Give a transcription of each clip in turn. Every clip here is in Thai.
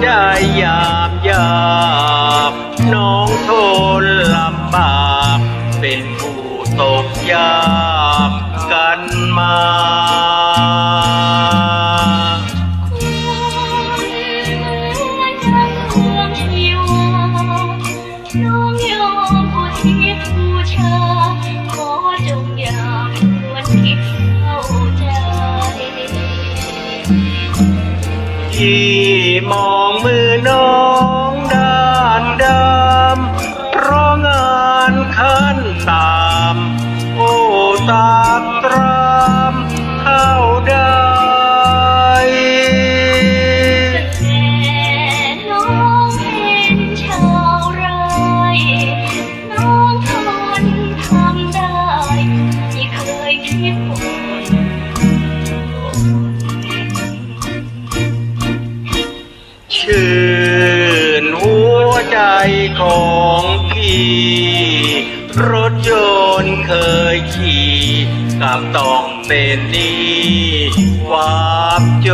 ใจยามยากน้องทนลำบาก เป็นผู้ตกยากกันมาน้องยอมผู้ทิพบูชาขอจงอย่าควรคิดเข้าใจ ที่มองมือน้องด้านดำเพราะงานขั้นตาม โอ้ตาตรา ของพี่ รถยนต์เคยขี่กับต้องเป็นนี้ความจ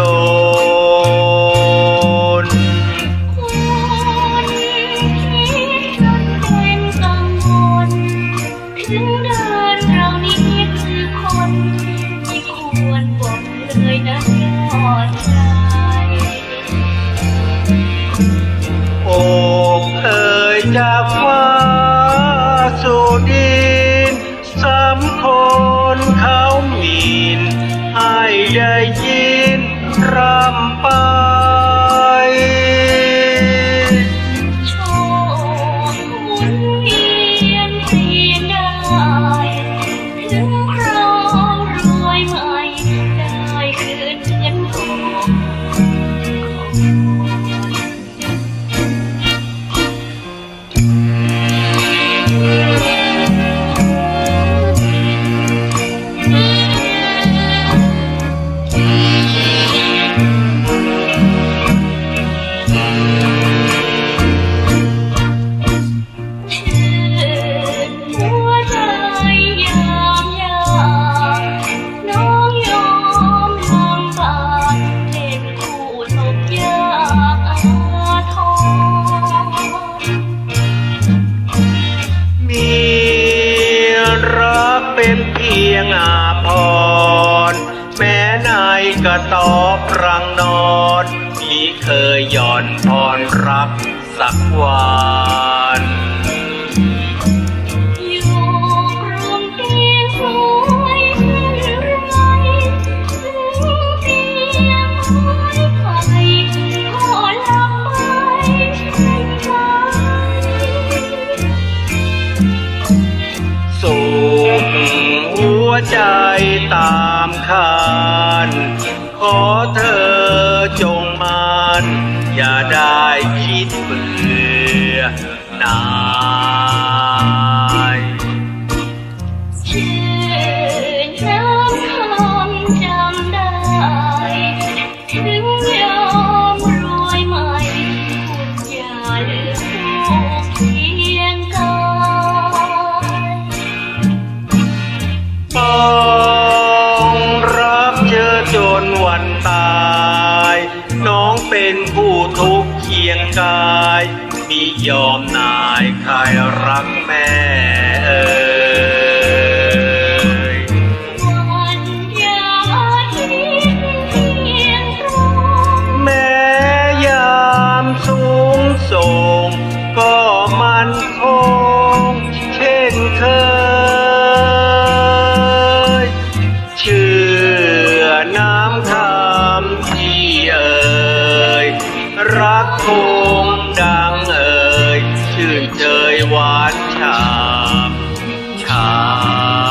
ได้ยินรำไป ยงอาพร แม้ในกระตอบรังนอนมีเคยหย่อนพรรักสักวัน ใจตามคานขอเธอจงมันอย่าได้คิดเบื่อนายชื่นน้ำคำจำได้ถึงยอมรวยใหม่คุณอย่าลืมผูกเคีย วันตาย น้องเป็นผู้ทุกข์เคียงกาย มียอมนายใครรักแม่เอ่ เอ่ยรักคงดังเอ่ยชื่นเจยหวานฉ่ำฉ่ำ